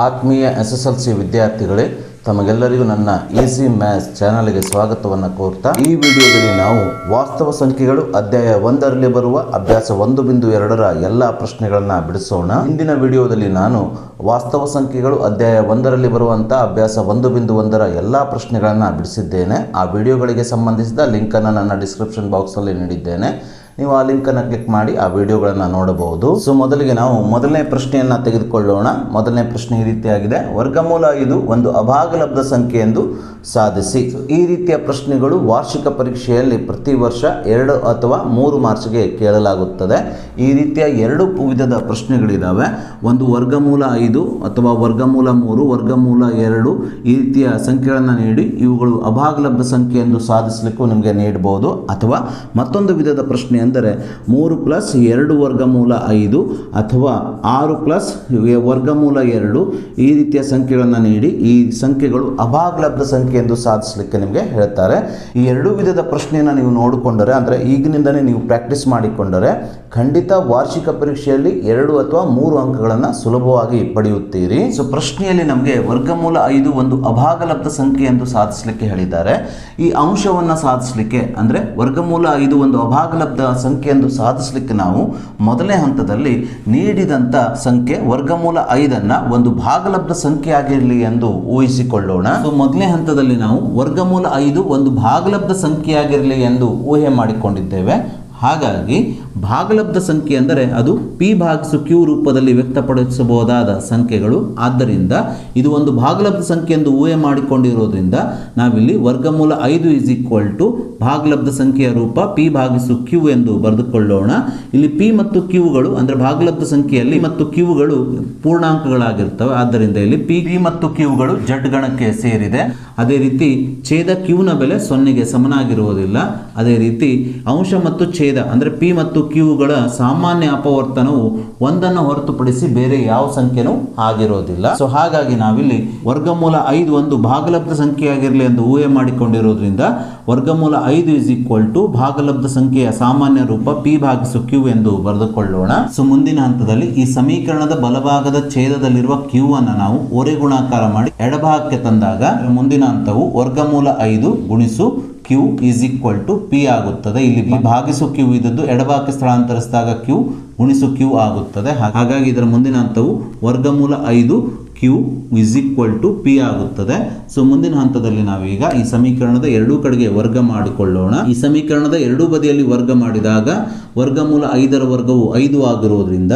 ಆತ್ಮೀಯ S S L C ವಿದ್ಯಾರ್ಥಿಗಳೇ, ತಮಗೆಲ್ಲರಿಗೂ ನನ್ನ ಈಸಿ ಮ್ಯಾಥ್ಸ್ ಚಾನಲ್ಗೆ ಸ್ವಾಗತವನ್ನು ಕೋರ್ತಾ, ಈ ವಿಡಿಯೋದಲ್ಲಿ ನಾವು ವಾಸ್ತವ ಸಂಖ್ಯೆಗಳು ಅಧ್ಯಾಯ ಒಂದರಲ್ಲಿ ಬರುವ ಅಭ್ಯಾಸ ಒಂದು ಬಿಂದು ಎರಡರ ಎಲ್ಲ ಪ್ರಶ್ನೆಗಳನ್ನು ಬಿಡಿಸೋಣ. ಇಂದಿನ ವಿಡಿಯೋದಲ್ಲಿ ನಾನು ವಾಸ್ತವ ಸಂಖ್ಯೆಗಳು ಅಧ್ಯಾಯ ಒಂದರಲ್ಲಿ ಬರುವಂಥ ಅಭ್ಯಾಸ ಒಂದು ಬಿಂದು ಒಂದರ ಎಲ್ಲ ಪ್ರಶ್ನೆಗಳನ್ನು ಬಿಡಿಸಿದ್ದೇನೆ. ಆ ವಿಡಿಯೋಗಳಿಗೆ ಸಂಬಂಧಿಸಿದ ಲಿಂಕನ್ನು ನನ್ನ ಡಿಸ್ಕ್ರಿಪ್ಷನ್ ಬಾಕ್ಸಲ್ಲಿ ನೀಡಿದ್ದೇನೆ. ನೀವು ಆ ಲಿಂಕನ್ನು ಕ್ಲಿಕ್ ಮಾಡಿ, ಆ ವಿಡಿಯೋಗಳನ್ನು ನೋಡಬಹುದು. ಸೊ ಮೊದಲಿಗೆ ನಾವು ಮೊದಲನೇ ಪ್ರಶ್ನೆಯನ್ನು ತೆಗೆದುಕೊಳ್ಳೋಣ. ಮೊದಲನೇ ಪ್ರಶ್ನೆ ಈ ರೀತಿಯಾಗಿದೆ. ವರ್ಗಮೂಲ ಇದು ಒಂದು ಅಭಾಗಲಬ್ಧ ಸಂಖ್ಯೆ ಎಂದು ಸಾಧಿಸಿ. ಈ ರೀತಿಯ ಪ್ರಶ್ನೆಗಳು ವಾರ್ಷಿಕ ಪರೀಕ್ಷೆಯಲ್ಲಿ ಪ್ರತಿ ವರ್ಷ ಎರಡು ಅಥವಾ ಮೂರು ಮಾರ್ಚ್ಗೆ ಕೇಳಲಾಗುತ್ತದೆ. ಈ ರೀತಿಯ ಎರಡು ವಿಧದ ಪ್ರಶ್ನೆಗಳಿದ್ದಾವೆ ಒಂದು ವರ್ಗಮೂಲ ಐದು ಅಥವಾ ವರ್ಗಮೂಲ ಮೂರು, ವರ್ಗಮೂಲ ಎರಡು, ಈ ರೀತಿಯ ಸಂಖ್ಯೆಗಳನ್ನು ನೀಡಿ, ಇವುಗಳು ಅಭಾಗಲಬ್ಧ ಸಂಖ್ಯೆ ಎಂದು ಸಾಧಿಸಲಿಕ್ಕೂ ನಿಮಗೆ ನೀಡಬಹುದು ಅಥವಾ ಮತ್ತೊಂದು ವಿಧದ ಪ್ರಶ್ನೆ ಅಂದರೆ ಮೂರು ಪ್ಲಸ್ ಎರಡು ವರ್ಗಮೂಲ ಐದು ಅಥವಾ ಆರು ಪ್ಲಸ್ ವರ್ಗಮೂಲ ಎರಡು. ಈ ರೀತಿಯ ಸಂಖ್ಯೆಗಳನ್ನು ನೀಡಿ. ಈ ಸಂಖ್ಯೆಗಳು ಅಭಾಗಲಬ್ಧ ಸಂಖ್ಯೆ ಎಂದು ಸಾಧಿಸಲಿಕ್ಕೆ ನಿಮಗೆ ಹೇಳ್ತಾರೆ. ಈ ಎರಡು ವಿಧದ ಪ್ರಶ್ನೆಯನ್ನು ನೀವು ನೋಡಿಕೊಂಡರೆ, ಅಂದರೆ ಈಗಿನಿಂದಲೇ ನೀವು ಪ್ರಾಕ್ಟೀಸ್ ಮಾಡಿಕೊಂಡರೆ, ಖಂಡಿತ ವಾರ್ಷಿಕ ಪರೀಕ್ಷೆಯಲ್ಲಿ ಎರಡು ಅಥವಾ ಮೂರು ಅಂಕಗಳನ್ನು ಸುಲಭವಾಗಿ ಪಡೆಯುತ್ತೀರಿ. ಸೊ ಪ್ರಶ್ನೆಯಲ್ಲಿ ನಮಗೆ ವರ್ಗಮೂಲ ಐದು ಒಂದು ಅಭಾಗಲಬ್ಧ ಸಂಖ್ಯೆ ಎಂದು ಸಾಧಿಸಲಿಕ್ಕೆ ಹೇಳಿದ್ದಾರೆ. ಈ ಅಂಶವನ್ನು ಸಾಧಿಸಲಿಕ್ಕೆ, ಅಂದರೆ ವರ್ಗಮೂಲ ಐದು ಒಂದು ಅಭಾಗಲಬ್ಧ ಸಂಖ್ಯೆ ಎಂದು ಸಾಧಿಸಲಿಕ್ಕೆ ನಾವು ಮೊದಲನೇ ಹಂತದಲ್ಲಿ ನೀಡಿದಂಥ ಸಂಖ್ಯೆ ವರ್ಗಮೂಲ ಐದನ್ನು ಒಂದು ಭಾಗಲಬ್ಧ ಸಂಖ್ಯೆ ಆಗಿರಲಿ ಎಂದು ಊಹಿಸಿಕೊಳ್ಳೋಣ. ಮೊದಲನೇ ಹಂತದಲ್ಲಿ ನಾವು ವರ್ಗಮೂಲ ಐದು ಒಂದು ಭಾಗಲಬ್ಧ ಸಂಖ್ಯೆಯಾಗಿರಲಿ ಎಂದು ಊಹೆ ಮಾಡಿಕೊಂಡಿದ್ದೇವೆ. ಹಾಗಾಗಿ ಭಾಗಲಬ್ಧ ಸಂಖ್ಯೆ ಅಂದರೆ ಅದು ಪಿ ಭಾಗಿಸು ಕ್ಯೂ ರೂಪದಲ್ಲಿ ವ್ಯಕ್ತಪಡಿಸಬಹುದಾದ ಸಂಖ್ಯೆಗಳು. ಆದ್ದರಿಂದ ಇದು ಒಂದು ಭಾಗಲಬ್ಧ ಸಂಖ್ಯೆ ಎಂದು ಊಹೆ ಮಾಡಿಕೊಂಡಿರೋದ್ರಿಂದ ನಾವಿಲ್ಲಿ ವರ್ಗಮೂಲ ಐದು ಇಸ್ ಈಕ್ವಲ್ ಟು ಭಾಗಲಬ್ಧ ಸಂಖ್ಯೆಯ ರೂಪ ಪಿ ಭಾಗಿಸು ಕ್ಯೂ ಎಂದು ಬರೆದುಕೊಳ್ಳೋಣ. ಇಲ್ಲಿ ಪಿ ಮತ್ತು ಕ್ಯೂಗಳು ಅಂದರೆ ಭಾಗಲಬ್ಧ ಸಂಖ್ಯೆಯಲ್ಲಿ ಮತ್ತು ಕ್ಯೂಗಳು ಪೂರ್ಣಾಂಕಗಳಾಗಿರ್ತವೆ. ಆದ್ದರಿಂದ ಇಲ್ಲಿ ಪಿ ಪಿ ಮತ್ತು ಕ್ಯೂಗಳು ಜಡ್ ಗಣಕ್ಕೆ ಸೇರಿದೆ. ಅದೇ ರೀತಿ ಛೇದ ಕ್ಯೂನ ಬೆಲೆ ಸೊನ್ನೆಗೆ ಸಮನಾಗಿರುವುದಿಲ್ಲ. ಅದೇ ರೀತಿ ಅಂಶ ಮತ್ತು ಛೇದ ಅಂದರೆ ಪಿ ಮತ್ತು ಕ್ಯೂಗಳ ಸಾಮಾನ್ಯ ಅಪವರ್ತನವು ಒಂದನ್ನು ಹೊರತುಪಡಿಸಿ ಬೇರೆ ಯಾವ ಸಂಖ್ಯೆನೂ ಆಗಿರೋದಿಲ್ಲ. ಸೊ ಹಾಗಾಗಿ ನಾವಿಲ್ಲಿ ವರ್ಗಮೂಲ ಐದು ಒಂದು ಭಾಗಲಬ್ಧ ಸಂಖ್ಯೆಯಾಗಿರಲಿ ಎಂದು ಊಹೆ ಮಾಡಿಕೊಂಡಿರೋದ್ರಿಂದ ವರ್ಗಮೂಲ ಐದು ಇಸ್ ಈಕ್ವಲ್ ಟು ಭಾಗಲಬ್ಧ ಸಂಖ್ಯೆಯ ಸಾಮಾನ್ಯ ರೂಪ ಪಿ ಭಾಗಿಸು ಕ್ಯೂ ಎಂದು ಬರೆದುಕೊಳ್ಳೋಣ. ಸೊ ಮುಂದಿನ ಹಂತದಲ್ಲಿ ಈ ಸಮೀಕರಣದ ಬಲಭಾಗದ ಛೇದದಲ್ಲಿರುವ ಕ್ಯೂ ಅನ್ನು ನಾವು ಒರೆ ಗುಣಾಕಾರ ಮಾಡಿ ಎಡಭಾಗಕ್ಕೆ ತಂದಾಗ ಮುಂದಿನ ಹಂತವು ವರ್ಗಮೂಲ ಐದು ಗುಣಿಸು Q is equal to P ಆಗುತ್ತದೆ. ಇಲ್ಲಿ ಭಾಗಿಸು ಕ್ಯೂ ಇದ್ದದ್ದು ಎಡಭಾಗಕ್ಕೆ ಸ್ಥಳಾಂತರಿಸಿದಾಗ ಕ್ಯೂ ಗುಣಿಸು ಕ್ಯೂ ಆಗುತ್ತದೆ. ಹಾಗಾಗಿ ಇದರ ಮುಂದಿನ ಹಂತವು ವರ್ಗಮೂಲ ಐದು Q is equal to P ಆಗುತ್ತದೆ. ಸೊ ಮುಂದಿನ ಹಂತದಲ್ಲಿ ನಾವೀಗ ಈ ಸಮೀಕರಣದ ಎರಡೂ ಕಡೆಗೆ ವರ್ಗ ಮಾಡಿಕೊಳ್ಳೋಣ. ಈ ಸಮೀಕರಣದ ಎರಡೂ ಬದಿಯಲ್ಲಿ ವರ್ಗ ಮಾಡಿದಾಗ ವರ್ಗಮೂಲ ಐದರ ವರ್ಗವು ಐದು ಆಗಿರೋದ್ರಿಂದ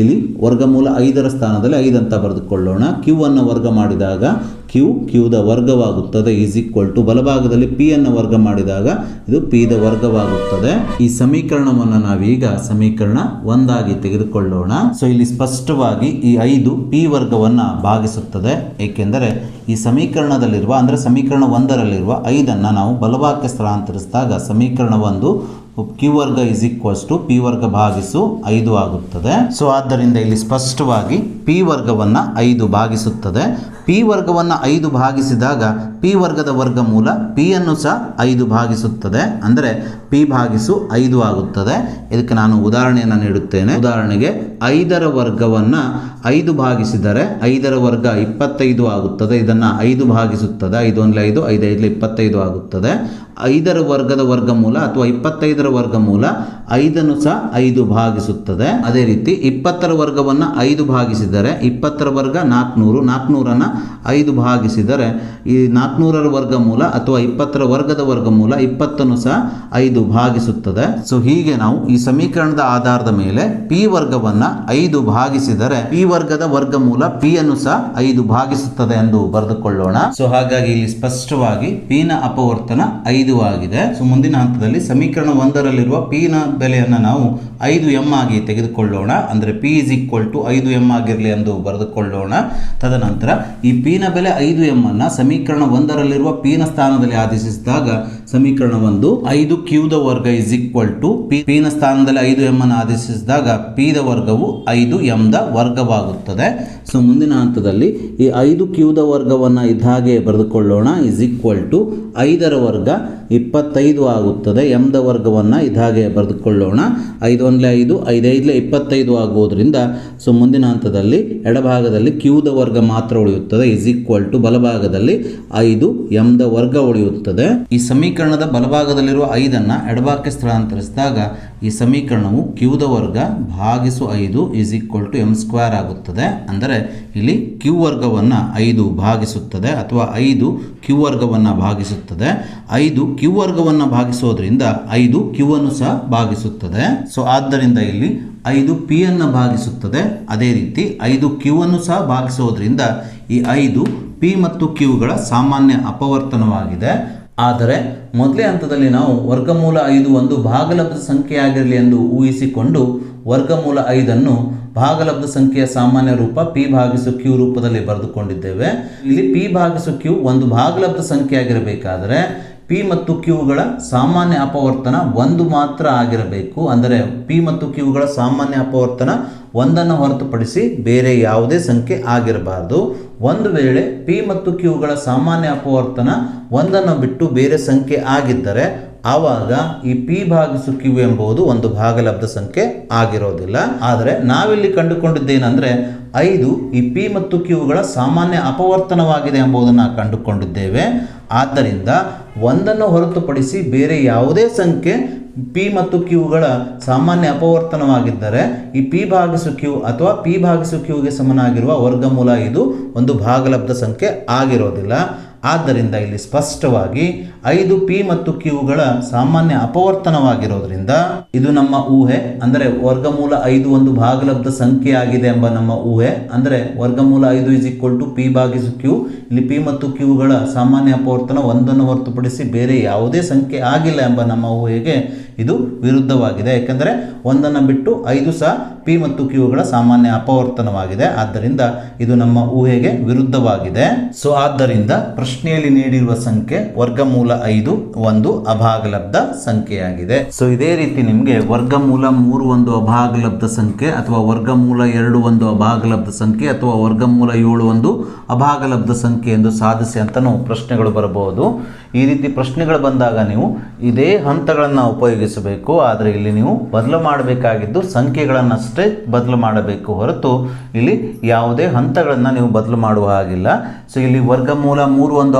ಇಲ್ಲಿ ವರ್ಗಮೂಲ ಐದರ ಸ್ಥಾನದಲ್ಲಿ ಐದು ಅಂತ ಬರೆದುಕೊಳ್ಳೋಣ. ಕ್ಯೂ ಅನ್ನು ವರ್ಗ ಮಾಡಿದಾಗ ಕ್ಯೂ ಕ್ಯೂದ ವರ್ಗವಾಗುತ್ತದೆ ಈಸ್ ಈಕ್ವಲ್ ಟು ಬಲಭಾಗದಲ್ಲಿ ಪಿ ಅನ್ನು ವರ್ಗ ಮಾಡಿದಾಗ ಇದು ಪಿ ದ ವರ್ಗವಾಗುತ್ತದೆ. ಈ ಸಮೀಕರಣವನ್ನು ನಾವೀಗ ಸಮೀಕರಣ ಒಂದಾಗಿ ತೆಗೆದುಕೊಳ್ಳೋಣ. ಸೊ ಇಲ್ಲಿ ಸ್ಪಷ್ಟವಾಗಿ ಈ ಐದು ಪಿ ವರ್ಗವನ್ನು ಭಾಗಿಸುತ್ತದೆ. ಏಕೆಂದರೆ ಈ ಸಮೀಕರಣದಲ್ಲಿರುವ, ಅಂದರೆ ಸಮೀಕರಣ ಒಂದರಲ್ಲಿರುವ ಐದನ್ನು ನಾವು ಬಲಭಾಗಕ್ಕೆ ಸ್ಥಳಾಂತರಿಸಿದಾಗ ಸಮೀಕರಣ ಒಂದು ಕ್ಯೂ ವರ್ಗ ಇಸ್ ಈಕ್ವಲ್ಸ್ ಟು ಪಿ ವರ್ಗ ಭಾಗಿಸು ಐದು ಆಗುತ್ತದೆ. ಸೊ ಆದ್ದರಿಂದ ಇಲ್ಲಿ ಸ್ಪಷ್ಟವಾಗಿ ಪಿ ವರ್ಗವನ್ನು ಐದು ಭಾಗಿಸುತ್ತದೆ. ಪಿ ವರ್ಗವನ್ನು ಐದು ಭಾಗಿಸಿದಾಗ ಪಿ ವರ್ಗದ ವರ್ಗಮೂಲ ಮೂಲ ಅನ್ನು ಸಹ ಐದು ಭಾಗಿಸುತ್ತದೆ. ಅಂದರೆ ಪಿ ಭಾಗಿಸು ಐದು ಆಗುತ್ತದೆ. ಇದಕ್ಕೆ ನಾನು ಉದಾಹರಣೆಯನ್ನು ನೀಡುತ್ತೇನೆ. ಉದಾಹರಣೆಗೆ ಐದರ ವರ್ಗವನ್ನು ಐದು ಭಾಗಿಸಿದರೆ ಐದರ ವರ್ಗ ಇಪ್ಪತ್ತೈದು ಆಗುತ್ತದೆ. ಇದನ್ನು ಐದು ಭಾಗಿಸುತ್ತದೆ. ಐದು ಒಂದ್ಲೆ ಐದು ಐದು ಐದಲೆ ಇಪ್ಪತ್ತೈದು ಆಗುತ್ತದೆ. ಐದರ ವರ್ಗದ ವರ್ಗಮೂಲ ಅಥವಾ ಇಪ್ಪತ್ತೈದರ ವರ್ಗಮೂಲ ಐದನ್ನು ಸಹ ಐದು ಭಾಗಿಸುತ್ತದೆ. ಅದೇ ರೀತಿ ಇಪ್ಪತ್ತರ ವರ್ಗವನ್ನು ಐದು ಭಾಗಿಸಿದರೆ ಇಪ್ಪತ್ತರ ವರ್ಗ ನಾಲ್ಕುನೂರು ನಾಲ್ಕುನೂರನ್ನು ಐದು ಭಾಗಿಸಿದರೆ ಈ ನಾಲ್ಕುನೂರರ ವರ್ಗಮೂಲ ಅಥವಾ ಇಪ್ಪತ್ತರ ವರ್ಗದ ವರ್ಗಮೂಲ ಇಪ್ಪತ್ತನ್ನು ಸಹ ಐದು ಭಾಗಿಸುತ್ತದೆ. ಸೊ ಹೀಗೆ ನಾವು ಈ ಸಮೀಕರಣದ ಆಧಾರದ ಮೇಲೆ ಪಿ ವರ್ಗವನ್ನು ಐದು ಭಾಗಿಸಿದರೆ ಪಿ ವರ್ಗದ ವರ್ಗಮೂಲ ಪಿ ಅನ್ನು ಸಹ ಐದು ಭಾಗಿಸುತ್ತದೆ ಎಂದು ಬರೆದುಕೊಳ್ಳೋಣ. ಸೊ ಹಾಗಾಗಿ ಇಲ್ಲಿ ಸ್ಪಷ್ಟವಾಗಿ ಪಿ ನ ಅಪವರ್ತನ ಐದು ಆಗಿದೆ. ಸೊ ಮುಂದಿನ ಹಂತದಲ್ಲಿ ಸಮೀಕರಣ ಒಂದರಲ್ಲಿರುವ ಪಿ ನ ಬೆಲೆಯನ್ನು ನಾವು ಐದು ಎಂ ಆಗಿ ತೆಗೆದುಕೊಳ್ಳೋಣ. ಅಂದರೆ ಪಿ ಇಸ್ ಈಕ್ವಲ್ ಟು ಐದು ಎಂ ಆಗಿರಲಿ ಎಂದು ಬರೆದುಕೊಳ್ಳೋಣ. ತದನಂತರ ಈ ಪಿನ ಬೆಲೆ ಐದು ಎಂ ಅನ್ನ ಸಮೀಕರಣ ಒಂದರಲ್ಲಿರುವ ಪಿನ ಸ್ಥಾನದಲ್ಲಿ ಆದೇಶಿಸಿದಾಗ ಸಮೀಕರಣ ಒಂದು ಐದು ಕ್ಯೂ ದ ವರ್ಗ ಇಸ್ ಈಕ್ವಲ್ ಟು ಪಿ ಪಿನ ಸ್ಥಾನದಲ್ಲಿ ಐದು ಎಂ ಅನ್ನು ಆದೇಶಿಸಿದಾಗ ಪಿ ದ ವರ್ಗವು ಐದು ಎಂ ದ ವರ್ಗವಾಗುತ್ತದೆ. ಸೊ ಮುಂದಿನ ಹಂತದಲ್ಲಿ ಈ ಐದು ಕ್ಯೂದ ವರ್ಗವನ್ನು ಇದಾಗೆ ಬರೆದುಕೊಳ್ಳೋಣ. ಇಸ್ ಈಕ್ವಲ್ ಟು ಐದರ ವರ್ಗ ಇಪ್ಪತ್ತೈದು ಆಗುತ್ತದೆ. ಎಮ್ದ ವರ್ಗವನ್ನು ಇದಾಗೆ ಬರೆದುಕೊಳ್ಳೋಣ. ಐದು ಒಂದಲೇ ಐದು ಐದೈದಲೇ ಇಪ್ಪತ್ತೈದು ಆಗುವುದರಿಂದ ಸೊ ಮುಂದಿನ ಹಂತದಲ್ಲಿ ಎಡಭಾಗದಲ್ಲಿ ಕ್ಯೂದ ವರ್ಗ ಮಾತ್ರ ಉಳಿಯುತ್ತದೆ. ಇಸ್ ಈಕ್ವಲ್ ಟು ಬಲಭಾಗದಲ್ಲಿ ಐದು ದ ವರ್ಗ ಉಳಿಯುತ್ತದೆ. ಈ ಸಮೀಕರಣದ ಬಲಭಾಗದಲ್ಲಿರುವ ಐದನ್ನು ಎಡಭಾಗಕ್ಕೆ ಸ್ಥಳಾಂತರಿಸಿದಾಗ ಈ ಸಮೀಕರಣವು ಕ್ಯೂದ ವರ್ಗ ಭಾಗಿಸು ಐದು is equal to M square ಆಗುತ್ತದೆ. ಅಂದರೆ ಇಲ್ಲಿ ಕ್ಯೂ ವರ್ಗವನ್ನು ಐದು ಭಾಗಿಸುತ್ತದೆ ಅಥವಾ ಐದು ಕ್ಯೂ ವರ್ಗವನ್ನು ಭಾಗಿಸುತ್ತದೆ. ಐದು ಕ್ಯೂ ವರ್ಗವನ್ನು ಭಾಗಿಸೋದ್ರಿಂದ ಐದು ಕ್ಯೂ ಅನ್ನು ಸಹ ಭಾಗಿಸುತ್ತದೆ. ಸೊ ಆದ್ದರಿಂದ ಇಲ್ಲಿ ಐದು ಪಿ ಅನ್ನು ಭಾಗಿಸುತ್ತದೆ. ಅದೇ ರೀತಿ ಐದು ಕ್ಯೂ ಅನ್ನು ಸಹ ಭಾಗಿಸೋದ್ರಿಂದ ಈ ಐದು ಪಿ ಮತ್ತು ಕ್ಯೂಗಳ ಸಾಮಾನ್ಯ ಅಪವರ್ತನವಾಗಿದೆ. ಆದರೆ ಮೊದಲೇ ಹಂತದಲ್ಲಿ ನಾವು ವರ್ಗಮೂಲ ಐದು ಒಂದು ಭಾಗಲಬ್ಧ ಸಂಖ್ಯೆಯಾಗಿರಲಿ ಎಂದು ಊಹಿಸಿಕೊಂಡು ವರ್ಗಮೂಲ ಐದನ್ನು ಭಾಗಲಬ್ಧ ಸಂಖ್ಯೆಯ ಸಾಮಾನ್ಯ ರೂಪ ಪಿ ಭಾಗಿಸು ಕ್ಯೂ ರೂಪದಲ್ಲಿ ಬರೆದುಕೊಂಡಿದ್ದೇವೆ. ಇಲ್ಲಿ ಪಿ ಭಾಗಿಸು ಕ್ಯೂ ಒಂದು ಭಾಗಲಬ್ಧ ಸಂಖ್ಯೆಯಾಗಿರಬೇಕಾದರೆ ಪಿ ಮತ್ತು ಕ್ಯೂಗಳ ಸಾಮಾನ್ಯ ಅಪವರ್ತನ ಒಂದು ಮಾತ್ರ ಆಗಿರಬೇಕು. ಅಂದರೆ ಪಿ ಮತ್ತು ಕ್ಯೂಗಳ ಸಾಮಾನ್ಯ ಅಪವರ್ತನ ಒಂದನ್ನು ಹೊರತುಪಡಿಸಿ ಬೇರೆ ಯಾವುದೇ ಸಂಖ್ಯೆ ಆಗಿರಬಾರದು. ಒಂದು ವೇಳೆ ಪಿ ಮತ್ತು ಕ್ಯೂಗಳ ಸಾಮಾನ್ಯ ಅಪವರ್ತನ ಒಂದನ್ನು ಬಿಟ್ಟು ಬೇರೆ ಸಂಖ್ಯೆ ಆಗಿದ್ದರೆ ಆವಾಗ ಈ ಪಿ ಭಾಗಿಸು ಕ್ಯೂ ಎಂಬುದು ಒಂದು ಭಾಗಲಬ್ಧ ಸಂಖ್ಯೆ ಆಗಿರೋದಿಲ್ಲ. ಆದರೆ ನಾವಿಲ್ಲಿ ಕಂಡುಕೊಂಡಿದ್ದೇನೆಂದರೆ ಐದು ಈ ಪಿ ಮತ್ತು ಕ್ಯೂಗಳ ಸಾಮಾನ್ಯ ಅಪವರ್ತನವಾಗಿದೆ ಎಂಬುದನ್ನು ಕಂಡುಕೊಂಡಿದ್ದೇವೆ. ಆದ್ದರಿಂದ ಒಂದನ್ನು ಹೊರತುಪಡಿಸಿ ಬೇರೆ ಯಾವುದೇ ಸಂಖ್ಯೆ ಪಿ ಮತ್ತು ಕ್ಯೂಗಳ ಸಾಮಾನ್ಯ ಅಪವರ್ತನವಾಗಿದ್ದರೆ, ಈ ಪಿ ಭಾಗಿಸು ಕ್ಯೂ ಅಥವಾ ಪಿ ಭಾಗಿಸು ಕ್ಯೂಗೆ ಸಮನಾಗಿರುವ ವರ್ಗಮೂಲ ಇದು ಒಂದು ಭಾಗಲಬ್ಧ ಸಂಖ್ಯೆ ಆಗಿರೋದಿಲ್ಲ. ಆದ್ದರಿಂದ ಇಲ್ಲಿ ಸ್ಪಷ್ಟವಾಗಿ ಐದು ಪಿ ಮತ್ತು ಕ್ಯೂಗಳ ಸಾಮಾನ್ಯ ಅಪವರ್ತನವಾಗಿರೋದ್ರಿಂದ ಇದು ನಮ್ಮ ಊಹೆ, ಅಂದರೆ ವರ್ಗಮೂಲ ಐದು ಒಂದು ಭಾಗಲಬ್ಧ ಸಂಖ್ಯೆ ಆಗಿದೆ ಎಂಬ ನಮ್ಮ ಊಹೆ, ಅಂದರೆ ವರ್ಗಮೂಲ ಐದು ಇಸ್ ಈಕ್ವಲ್ ಟು ಪಿ ಭಾಗಿಸು ಕ್ಯೂ ಇಲ್ಲಿ ಪಿ ಮತ್ತು ಕ್ಯೂಗಳ ಸಾಮಾನ್ಯ ಅಪವರ್ತನ ಒಂದನ್ನು ಹೊರತುಪಡಿಸಿ ಬೇರೆ ಯಾವುದೇ ಸಂಖ್ಯೆ ಆಗಿಲ್ಲ ಎಂಬ ನಮ್ಮ ಊಹೆಗೆ ಇದು ವಿರುದ್ಧವಾಗಿದೆ. ಯಾಕೆಂದರೆ ಒಂದನ್ನು ಬಿಟ್ಟು ಐದು ಸಹ ಪಿ ಮತ್ತು ಕ್ಯೂಗಳ ಸಾಮಾನ್ಯ ಅಪವರ್ತನವಾಗಿದೆ. ಆದ್ದರಿಂದ ಇದು ನಮ್ಮ ಊಹೆಗೆ ವಿರುದ್ಧವಾಗಿದೆ. ಸೊ ಆದ್ದರಿಂದ ಪ್ರಶ್ನೆಯಲ್ಲಿ ನೀಡಿರುವ ಸಂಖ್ಯೆ ವರ್ಗಮೂಲ ಐದು, ಒಂದು ಅಭಾಗಲಬ್ಧ ಸಂಖ್ಯೆಯಾಗಿದೆ. ಸೊ ಇದೇ ರೀತಿ ನಿಮಗೆ ವರ್ಗಮೂಲ ಮೂರು, ಒಂದು ಅಭಾಗಲಬ್ಧ ಸಂಖ್ಯೆ ಅಥವಾ ವರ್ಗಮೂಲ ಎರಡು, ಒಂದು ಅಭಾಗಲಬ್ಧ ಸಂಖ್ಯೆ ಅಥವಾ ವರ್ಗಮೂಲ ಏಳು, ಒಂದು ಅಭಾಗಲಬ್ಧ ಸಂಖ್ಯೆ ಎಂದು ಸಾಧಿಸಿ ಅಂತಲೂ ಪ್ರಶ್ನೆಗಳು ಬರಬಹುದು. ಈ ರೀತಿ ಪ್ರಶ್ನೆಗಳು ಬಂದಾಗ ನೀವು ಇದೇ ಹಂತಗಳನ್ನು ಉಪಯೋಗಿಸಬೇಕು, ಆದರೆ ಇಲ್ಲಿ ನೀವು ಬದಲು ಮಾಡಬೇಕಾಗಿದ್ದು ಸಂಖ್ಯೆಗಳನ್ನಷ್ಟೇ ಬದಲು ಮಾಡಬೇಕು ಹೊರತು ಇಲ್ಲಿ ಯಾವುದೇ ಹಂತಗಳನ್ನು ನೀವು ಬದಲು ಮಾಡುವ ಹಾಗಿಲ್ಲ. ಸೊ ಇಲ್ಲಿ ವರ್ಗಮೂಲ ಮೂರು ಒಂದು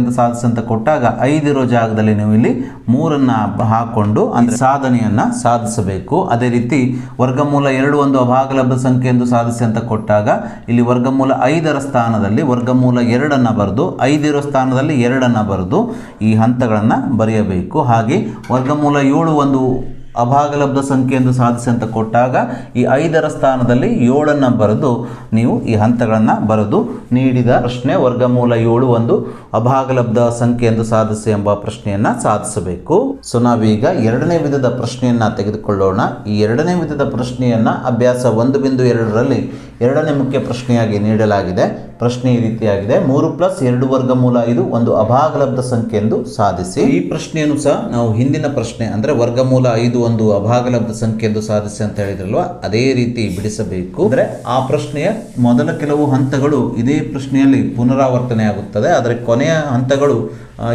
ಅಂತ ಸಾಧಿಸಿ ಅಂತ ಕೊಟ್ಟಾಗ ಐದಿರೋ ಜಾಗದಲ್ಲಿ ನೀವು ಇಲ್ಲಿ ಮೂರನ್ನು ಹಾಕೊಂಡು ಅಂದರೆ ಸಾಧನೆಯನ್ನು ಸಾಧಿಸಬೇಕು. ಅದೇ ರೀತಿ ವರ್ಗಮೂಲ ಎರಡು ಒಂದು ಅಭಾಗಲಬ್ಧ ಸಂಖ್ಯೆ ಎಂದು ಸಾಧಿಸಿ ಅಂತ ಕೊಟ್ಟಾಗ ಇಲ್ಲಿ ವರ್ಗಮೂಲ ಐದರ ಸ್ಥಾನದಲ್ಲಿ ವರ್ಗಮೂಲ ಎರಡನ್ನು ಬರೆದು ಐದಿರೋ ಸ್ಥಾನದಲ್ಲಿ ಎರಡನ್ನು ಬರೆದು ಈ ಹಂತಗಳನ್ನು ಬರೆಯಬೇಕು. ಹಾಗೆ ವರ್ಗಮೂಲ ಏಳು ಒಂದು ಅಭಾಗಲಬ್ಧ ಸಂಖ್ಯೆ ಎಂದು ಸಾಧಿಸಿ ಅಂತ ಕೊಟ್ಟಾಗ ಈ ಐದರ ಸ್ಥಾನದಲ್ಲಿ ಏಳನ್ನು ಬರೆದು ನೀವು ಈ ಹಂತಗಳನ್ನು ಬರೆದು ನೀಡಿದ ಪ್ರಶ್ನೆ ವರ್ಗಮೂಲ ಏಳು ಒಂದು ಅಭಾಗಲಬ್ಧ ಸಂಖ್ಯೆ ಎಂದು ಸಾಧಿಸಿ ಎಂಬ ಪ್ರಶ್ನೆಯನ್ನು ಸಾಧಿಸಬೇಕು. ಸೊ ನಾವೀಗ ಎರಡನೇ ವಿಧದ ಪ್ರಶ್ನೆಯನ್ನು ತೆಗೆದುಕೊಳ್ಳೋಣ. ಈ ಎರಡನೇ ವಿಧದ ಪ್ರಶ್ನೆಯನ್ನು ಅಭ್ಯಾಸ ಒಂದು ಬಿಂದು ಎರಡರಲ್ಲಿ ಎರಡನೇ ಮುಖ್ಯ ಪ್ರಶ್ನೆಯಾಗಿ ನೀಡಲಾಗಿದೆ. ಪ್ರಶ್ನೆ ಈ ರೀತಿಯಾಗಿದೆ. ಮೂರು ಪ್ಲಸ್ ಎರಡು ವರ್ಗಮೂಲ ಇದು ಒಂದು ಅಭಾಗಲಬ್ಧ ಸಂಖ್ಯೆ ಎಂದು ಸಾಧಿಸಿ. ಈ ಪ್ರಶ್ನೆಯನ್ನು ಸಹ ನಾವು ಹಿಂದಿನ ಪ್ರಶ್ನೆ ಅಂದರೆ ವರ್ಗಮೂಲ ಐದು ಒಂದು ಅಭಾಗಲಬ್ಧ ಸಂಖ್ಯೆ ಎಂದು ಸಾಧಿಸಿ ಅಂತ ಹೇಳಿದ್ರಲ್ವ? ಅದೇ ರೀತಿ ಬಿಡಿಸಬೇಕು. ಅಂದರೆ ಆ ಪ್ರಶ್ನೆಯ ಮೊದಲ ಕೆಲವು ಹಂತಗಳು ಇದೇ ಪ್ರಶ್ನೆಯಲ್ಲಿ ಪುನರಾವರ್ತನೆ ಆಗುತ್ತದೆ. ಆದರೆ ಕೊನೆಯ ಹಂತಗಳು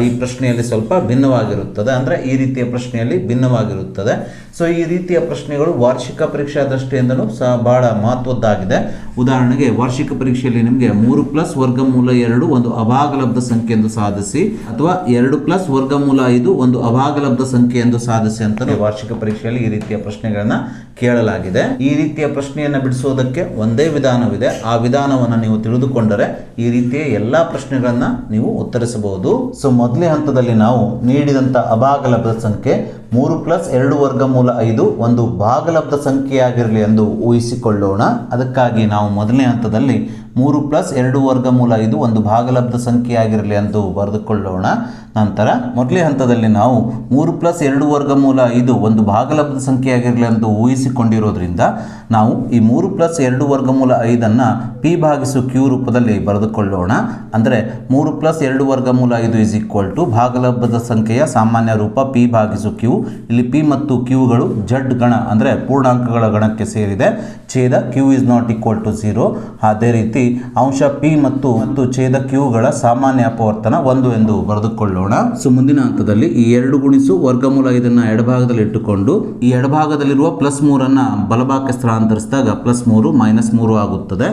ಈ ಪ್ರಶ್ನೆಯಲ್ಲಿ ಸ್ವಲ್ಪ ಭಿನ್ನವಾಗಿರುತ್ತದೆ. ಅಂದರೆ ಈ ರೀತಿಯ ಪ್ರಶ್ನೆಯಲ್ಲಿ ಭಿನ್ನವಾಗಿರುತ್ತದೆ. ಸೊ ಈ ರೀತಿಯ ಪ್ರಶ್ನೆಗಳು ವಾರ್ಷಿಕ ಪರೀಕ್ಷಾ ದೃಷ್ಟಿಯಿಂದಲೂ ಸಹ ಬಹಳ ಮಹತ್ವದ್ದಾಗಿದೆ. ಉದಾಹರಣೆಗೆ ವಾರ್ಷಿಕ ಪರೀಕ್ಷೆಯಲ್ಲಿ ನಿಮಗೆ ಮೂರು ಪ್ಲಸ್ ವರ್ಗಮೂಲ ಎರಡು ಒಂದು ಅಭಾಗಲಬ್ಧ ಸಂಖ್ಯೆ ಎಂದು ಸಾಧಿಸಿ, ಅಥವಾ ಎರಡು ಪ್ಲಸ್ ವರ್ಗಮೂಲ ಐದು ಒಂದು ಅಭಾಗಲಬ್ಧ ಸಂಖ್ಯೆ ಎಂದು ಸಾಧಿಸಿ ಅಂತ ವಾರ್ಷಿಕ ಪರೀಕ್ಷೆಯಲ್ಲಿ ಈ ರೀತಿಯ ಪ್ರಶ್ನೆಗಳನ್ನ ಕೇಳಲಾಗಿದೆ. ಈ ರೀತಿಯ ಪ್ರಶ್ನೆಯನ್ನು ಬಿಡಿಸೋದಕ್ಕೆ ಒಂದೇ ವಿಧಾನವಿದೆ. ಆ ವಿಧಾನವನ್ನು ನೀವು ತಿಳಿದುಕೊಂಡರೆ ಈ ರೀತಿಯ ಎಲ್ಲಾ ಪ್ರಶ್ನೆಗಳನ್ನ ನೀವು ಉತ್ತರಿಸಬಹುದು. ಸೊ ಮೊದಲೇ ಹಂತದಲ್ಲಿ ನಾವು ನೀಡಿದಂಥ ಅಭಾಗಲಬ್ಧ ಸಂಖ್ಯೆ ಮೂರು ಪ್ಲಸ್ ಎರಡು ವರ್ಗಮೂಲ ಐದು ಒಂದು ಭಾಗಲಬ್ಧ ಸಂಖ್ಯೆಯಾಗಿರಲಿ ಎಂದು ಊಹಿಸಿಕೊಳ್ಳೋಣ. ಅದಕ್ಕಾಗಿ ನಾವು ಮೊದಲನೇ ಹಂತದಲ್ಲಿ ಮೂರು ಪ್ಲಸ್ ಎರಡು ವರ್ಗಮೂಲ ಇದು ಒಂದು ಭಾಗಲಬ್ಧ ಸಂಖ್ಯೆಯಾಗಿರಲಿ ಎಂದು ಬರೆದುಕೊಳ್ಳೋಣ. ನಂತರ ಮೊದಲೇ ಹಂತದಲ್ಲಿ ನಾವು ಮೂರು ಪ್ಲಸ್ ಎರಡು ವರ್ಗಮೂಲ ಐದು ಒಂದು ಭಾಗಲಬ್ಧ ಸಂಖ್ಯೆಯಾಗಿರಲಿ ಎಂದು ಊಹಿಸಿಕೊಂಡಿರೋದ್ರಿಂದ ನಾವು ಈ ಮೂರು ಪ್ಲಸ್ ಎರಡು ವರ್ಗಮೂಲ ಐದನ್ನು ಪಿ ಭಾಗಿಸು ಕ್ಯೂ ರೂಪದಲ್ಲಿ ಬರೆದುಕೊಳ್ಳೋಣ. ಅಂದರೆ ಮೂರು ಪ್ಲಸ್ ಎರಡು ವರ್ಗಮೂಲ ಐದು ಇಸ್ ಈಕ್ವಲ್ ಟು ಭಾಗಲಬ್ಧದ ಸಂಖ್ಯೆಯ ಸಾಮಾನ್ಯ ರೂಪ ಪಿ ಭಾಗಿಸು ಕ್ಯೂ. ಇಲ್ಲಿ ಪಿ ಮತ್ತು ಕ್ಯೂಗಳು ಜಡ್ ಗಣ ಅಂದರೆ ಪೂರ್ಣಾಂಕಗಳ ಗಣಕ್ಕೆ ಸೇರಿದೆ. ಛೇದ Q is not equal to zero ಅದೇ ರೀತಿ ಅಂಶ ಪಿ ಮತ್ತು ಮತ್ತು ಛೇದ ಕ್ಯೂಗಳ ಸಾಮಾನ್ಯ ಅಪವರ್ತನ ಒಂದು ಎಂದು ಬರೆದುಕೊಳ್ಳೋಣ. ಸೊ ಮುಂದಿನ ಹಂತದಲ್ಲಿ ಈ ಎರಡು ಗುಣಿಸು ವರ್ಗಮೂಲ ಇದನ್ನ ಎಡಭಾಗದಲ್ಲಿ ಇಟ್ಟುಕೊಂಡು, ಈ ಎಡಭಾಗದಲ್ಲಿರುವ ಪ್ಲಸ್ ಮೂರನ್ನ ಬಲಭಾಗಕ್ಕೆ ಸ್ಥಳಾಂತರಿಸಿದಾಗ ಪ್ಲಸ್ ಮೂರು ಮೈನಸ್ ಮೂರು ಆಗುತ್ತದೆ.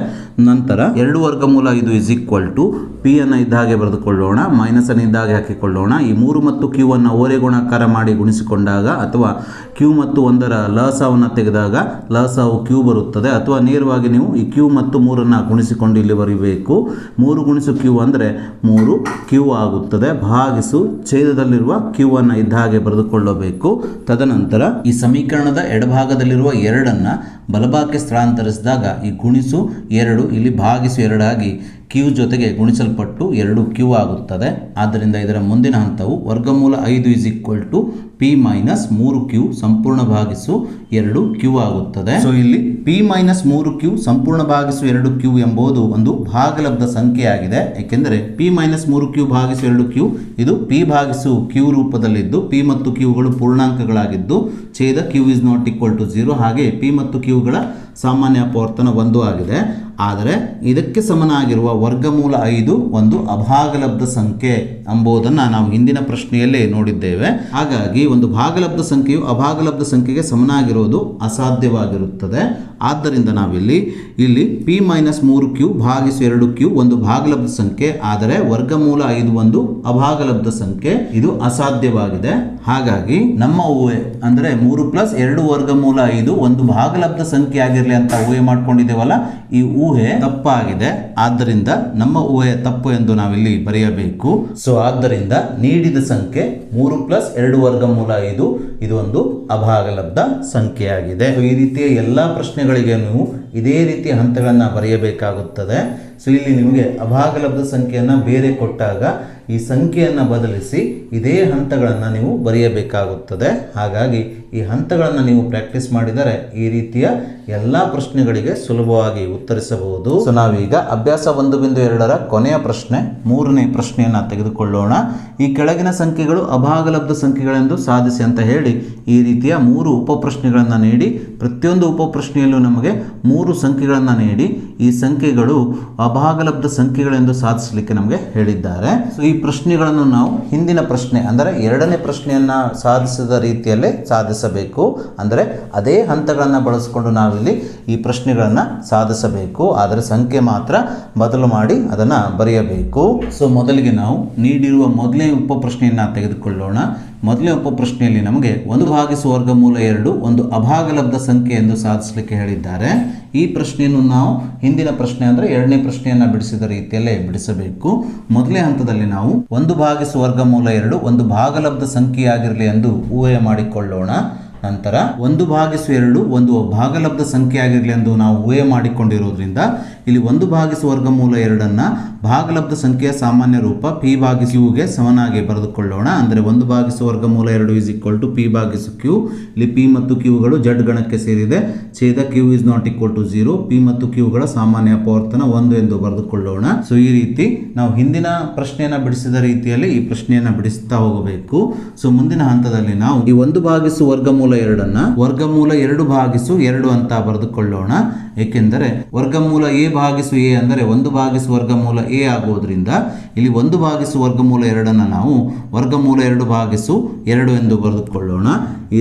ನಂತರ ಎರಡು ವರ್ಗಮೂಲ ಇದು ಇಸ್ ಈಕ್ವಲ್ ಟು ಪಿ ಅನ್ನು ಇದ್ದ ಹಾಗೆ ಬರೆದುಕೊಳ್ಳೋಣ ಮೈನಸ್ ಅನ್ನು ಇದ್ದಾಗೆ ಹಾಕಿಕೊಳ್ಳೋಣ. ಈ ಮೂರು ಮತ್ತು ಕ್ಯೂ ಅನ್ನು ಓರೆ ಗುಣಾಕಾರ ಮಾಡಿ ಗುಣಿಸಿಕೊಂಡಾಗ ಅಥವಾ ಕ್ಯೂ ಮತ್ತು ಒಂದರ ಲಸವನ್ನು ತೆಗೆದಾಗ ಲಸವು ಕ್ಯೂ ಬರುತ್ತದೆ. ಅಥವಾ ನೇರವಾಗಿ ನೀವು ಈ ಕ್ಯೂ ಮತ್ತು ಮೂರನ್ನು ಗುಣಿಸಿಕೊಂಡು ಇಲ್ಲಿ ಬರೀಬೇಕು. ಮೂರು ಗುಣಿಸು ಕ್ಯೂ ಅಂದರೆ ಮೂರು ಕ್ಯೂ ಆಗುತ್ತದೆ. ಭಾಗಿಸು ಛೇದದಲ್ಲಿರುವ ಕ್ಯೂ ಅನ್ನು ಇದ್ದ ಹಾಗೆ ಬರೆದುಕೊಳ್ಳಬೇಕು. ತದನಂತರ ಈ ಸಮೀಕರಣದ ಎಡಭಾಗದಲ್ಲಿರುವ ಎರಡನ್ನ ಬಲಭಾಗಕ್ಕೆ ಸ್ಥಳಾಂತರಿಸಿದಾಗ ಈ ಗುಣಿಸು ಎರಡು, ಇಲ್ಲಿ ಭಾಗಿಸು ಎರಡಾಗಿ ಕ್ಯೂ ಜೊತೆಗೆ ಗುಣಿಸಲ್ಪಟ್ಟು ಎರಡು ಕ್ಯೂ ಆಗುತ್ತದೆ. ಆದ್ದರಿಂದ ಇದರ ಮುಂದಿನ ಹಂತವು ವರ್ಗಮೂಲ ಐದು is equal to P minus ಮೂರು ಕ್ಯೂ ಸಂಪೂರ್ಣ ಭಾಗಿಸು ಎರಡು ಕ್ಯೂ ಆಗುತ್ತದೆ. ಸೊ ಇಲ್ಲಿ ಪಿ ಮೈನಸ್ ಮೂರು ಕ್ಯೂ ಸಂಪೂರ್ಣ ಭಾಗಿಸು ಎರಡು ಕ್ಯೂ ಎಂಬುದು ಒಂದು ಭಾಗಲಬ್ಧ ಸಂಖ್ಯೆಯಾಗಿದೆ. ಏಕೆಂದರೆ ಪಿ ಮೈನಸ್ ಮೂರು ಕ್ಯೂ ಭಾಗಿಸು ಎರಡು ಕ್ಯೂ ಇದು ಪಿ ಭಾಗಿಸು ಕ್ಯೂ ರೂಪದಲ್ಲಿದ್ದು ಪಿ ಮತ್ತು ಕ್ಯೂಗಳು ಪೂರ್ಣಾಂಕಗಳಾಗಿದ್ದು, ಛೇದ Q is not equal to zero ಹಾಗೆ ಪಿ ಮತ್ತು ಕ್ಯೂಗಳ ಸಾಮಾನ್ಯ ಅಪವರ್ತನ ಒಂದು ಆಗಿದೆ. ಆದರೆ ಇದಕ್ಕೆ ಸಮನಾಗಿರುವ ವರ್ಗಮೂಲ ಐದು ಒಂದು ಅಭಾಗಲಬ್ಧ ಸಂಖ್ಯೆ ಎಂಬುದನ್ನು ನಾವು ಹಿಂದಿನ ಪ್ರಶ್ನೆಯಲ್ಲಿ ನೋಡಿದ್ದೇವೆ. ಹಾಗಾಗಿ ಒಂದು ಭಾಗಲಬ್ಧ ಸಂಖ್ಯೆಯು ಅಭಾಗಲಬ್ಧ ಸಂಖ್ಯೆಗೆ ಸಮನಾಗಿರುವುದು ಅಸಾಧ್ಯವಾಗಿರುತ್ತದೆ. ಆದ್ದರಿಂದ ನಾವಿಲ್ಲಿ ಇಲ್ಲಿ ಪಿ ಮೈನಸ್ ಮೂರು ಕ್ಯೂ ಭಾಗಿಸು ಎರಡು ಕ್ಯೂ ಒಂದು ಭಾಗಲಬ್ಧ ಸಂಖ್ಯೆ, ಆದರೆ ವರ್ಗಮೂಲ ಐದು ಒಂದು ಅಭಾಗಲಬ್ಧ ಸಂಖ್ಯೆ. ಇದು ಅಸಾಧ್ಯವಾಗಿದೆ. ಹಾಗಾಗಿ ನಮ್ಮ ಊಹೆ ಅಂದರೆ ಮೂರು ಪ್ಲಸ್ ಎರಡು ವರ್ಗಮೂಲ ಐದು ಒಂದು ಭಾಗಲಬ್ಧ ಸಂಖ್ಯೆ ಆಗಿರಲಿ ಅಂತ ಊಹೆ ಮಾಡ್ಕೊಂಡಿದ್ದೇವಲ್ಲ, ಈ ಊಹೆ ತಪ್ಪಾಗಿದೆ. ಆದ್ದರಿಂದ ನಮ್ಮ ಊಹೆ ತಪ್ಪು ಎಂದು ನಾವಿಲ್ಲಿ ಬರೆಯಬೇಕು. ಸೊ ಆದ್ದರಿಂದ ನೀಡಿದ ಸಂಖ್ಯೆ ಮೂರು ಪ್ಲಸ್ ಎರಡು ವರ್ಗಮೂಲ ಐದು, ಇದು ಒಂದು ಅಭಾಗಲಬ್ಧ ಸಂಖ್ಯೆಯಾಗಿದೆ. ಈ ರೀತಿಯ ಎಲ್ಲ ಪ್ರಶ್ನೆಗಳಿಗೆ ನೀವು ಇದೇ ರೀತಿ ಹಂತಗಳನ್ನು ಬರೆಯಬೇಕಾಗುತ್ತದೆ. ಸೊ ಇಲ್ಲಿ ನಿಮಗೆ ಅಭಾಗಲಬ್ಧ ಸಂಖ್ಯೆಯನ್ನು ಬೇರೆ ಕೊಟ್ಟಾಗ ಈ ಸಂಖ್ಯೆಯನ್ನು ಬದಲಿಸಿ ಇದೇ ಹಂತಗಳನ್ನು ನೀವು ಬರೆಯಬೇಕಾಗುತ್ತದೆ. ಹಾಗಾಗಿ ಈ ಹಂತಗಳನ್ನು ನೀವು ಪ್ರಾಕ್ಟೀಸ್ ಮಾಡಿದರೆ ಈ ರೀತಿಯ ಎಲ್ಲ ಪ್ರಶ್ನೆಗಳಿಗೆ ಸುಲಭವಾಗಿ ಉತ್ತರಿಸಬಹುದು. ಸೊ ನಾವೀಗ ಅಭ್ಯಾಸ ಒಂದು ಬಿಂದು ಎರಡರ ಕೊನೆಯ ಪ್ರಶ್ನೆ, ಮೂರನೇ ಪ್ರಶ್ನೆಯನ್ನು ತೆಗೆದುಕೊಳ್ಳೋಣ. ಈ ಕೆಳಗಿನ ಸಂಖ್ಯೆಗಳು ಅಭಾಗಲಬ್ಧ ಸಂಖ್ಯೆಗಳೆಂದು ಸಾಧಿಸಿ ಅಂತ ಹೇಳಿ ಈ ರೀತಿಯ ಮೂರು ಉಪ ಪ್ರಶ್ನೆಗಳನ್ನು ನೀಡಿ, ಪ್ರತಿಯೊಂದು ಉಪ ಪ್ರಶ್ನೆಯಲ್ಲೂ ನಮಗೆ ಮೂರು ಸಂಖ್ಯೆಗಳನ್ನು ನೀಡಿ ಈ ಸಂಖ್ಯೆಗಳು ಅಭಾಗಲಬ್ಧ ಸಂಖ್ಯೆಗಳೆಂದು ಸಾಧಿಸಲಿಕ್ಕೆ ನಮಗೆ ಹೇಳಿದ್ದಾರೆ. ಸೊ ಈ ಪ್ರಶ್ನೆಗಳನ್ನು ನಾವು ಹಿಂದಿನ ಪ್ರಶ್ನೆ, ಅಂದರೆ ಎರಡನೇ ಪ್ರಶ್ನೆಯನ್ನು ಸಾಧಿಸಿದ ರೀತಿಯಲ್ಲೇ ಸಾಧಿಸಬೇಕು. ಅಂದರೆ ಅದೇ ಹಂತಗಳನ್ನು ಬಳಸಿಕೊಂಡು ನಾವಿಲ್ಲಿ ಈ ಪ್ರಶ್ನೆಗಳನ್ನು ಸಾಧಿಸಬೇಕು. ಆದರೆ ಸಂಖ್ಯೆ ಮಾತ್ರ ಬದಲು ಮಾಡಿ ಅದನ್ನು ಬರೆಯಬೇಕು. ಸೊ ಮೊದಲಿಗೆ ನಾವು ನೀಡಿರುವ ಮೊದಲೇ ಉಪ ಪ್ರಶ್ನೆಯನ್ನು ತೆಗೆದುಕೊಳ್ಳೋಣ. ಮೊದಲನೇ ಒಬ್ಬ ಪ್ರಶ್ನೆಯಲ್ಲಿ ನಮಗೆ ಒಂದು ಭಾಗಿಸು ವರ್ಗಮೂಲ ಎರಡು, ಒಂದು ಅಭಾಗಲಬ್ಧ ಸಂಖ್ಯೆ ಎಂದು ಸಾಧಿಸಲಿಕ್ಕೆ ಹೇಳಿದ್ದಾರೆ. ಈ ಪ್ರಶ್ನೆಯನ್ನು ನಾವು ಹಿಂದಿನ ಪ್ರಶ್ನೆ ಅಂದರೆ ಎರಡನೇ ಪ್ರಶ್ನೆಯನ್ನು ಬಿಡಿಸಿದ ರೀತಿಯಲ್ಲೇ ಬಿಡಿಸಬೇಕು. ಮೊದಲೇ ಹಂತದಲ್ಲಿ ನಾವು ಒಂದು ಭಾಗಿಸು ವರ್ಗಮೂಲ ಎರಡು, ಒಂದು ಭಾಗಲಬ್ಧ ಸಂಖ್ಯೆಯಾಗಿರಲಿ ಎಂದು ಊಹೆ ಮಾಡಿಕೊಳ್ಳೋಣ. ನಂತರ ಒಂದು ಭಾಗಿಸು ಎರಡು, ಒಂದು ಭಾಗಲಬ್ಧ ಸಂಖ್ಯೆ ಆಗಿರಲಿ ಎಂದು ನಾವು ಊಹೆ ಮಾಡಿಕೊಂಡಿರೋದ್ರಿಂದ ಇಲ್ಲಿ ಒಂದು ಭಾಗಿಸು ವರ್ಗಮೂಲ ಎರಡನ್ನ ಭಾಗಲಬ್ಧ ಸಂಖ್ಯೆಯ ಸಾಮಾನ್ಯ ರೂಪ ಪಿ ಭಾಗಿಸು ಗೆ ಸಮನಾಗಿ ಬರೆದುಕೊಳ್ಳೋಣ. ಅಂದರೆ ಒಂದು ಭಾಗಿಸು ವರ್ಗಮೂಲ ಎರಡು ಇಸ್ ಈಕ್ವಲ್ ಟು ಪಿ ಭಾಗಿಸು ಕ್ಯೂ ಇಲ್ಲಿ ಪಿ ಮತ್ತು ಕ್ಯೂಗಳು ಜಡ್ ಗಣಕ್ಕೆ ಸೇರಿದೆ. ಛೇದ Q is not equal to zero P ಮತ್ತು ಕ್ಯೂಗಳ ಸಾಮಾನ್ಯ ಅಪವರ್ತನ ಒಂದು ಎಂದು ಬರೆದುಕೊಳ್ಳೋಣ. ಸೊ ಈ ರೀತಿ ನಾವು ಹಿಂದಿನ ಪ್ರಶ್ನೆಯನ್ನು ಬಿಡಿಸಿದ ರೀತಿಯಲ್ಲಿ ಈ ಪ್ರಶ್ನೆಯನ್ನು ಬಿಡಿಸ್ತಾ ಹೋಗಬೇಕು. ಸೊ ಮುಂದಿನ ಹಂತದಲ್ಲಿ ನಾವು ಈ ಒಂದು ಭಾಗಿಸು ವರ್ಗಮೂಲ ಎರಡನ್ನ ವರ್ಗಮೂಲ ಎರಡು ಭಾಗಿಸು ಎರಡು ಅಂತ ಬರೆದುಕೊಳ್ಳೋಣ. ಏಕೆಂದರೆ ವರ್ಗಮೂಲ ಎ ಭಾಗಿಸು ಎ ಅಂದರೆ ಒಂದು ಭಾಗಿಸು ವರ್ಗಮೂಲ ಎ ಆಗುವುದರಿಂದ ಇಲ್ಲಿ ಒಂದು ಭಾಗಿಸು ವರ್ಗಮೂಲ ಎರಡನ್ನು ನಾವು ವರ್ಗಮೂಲ ಎರಡು ಭಾಗಿಸು ಎರಡು ಎಂದು ಬರೆದುಕೊಳ್ಳೋಣ.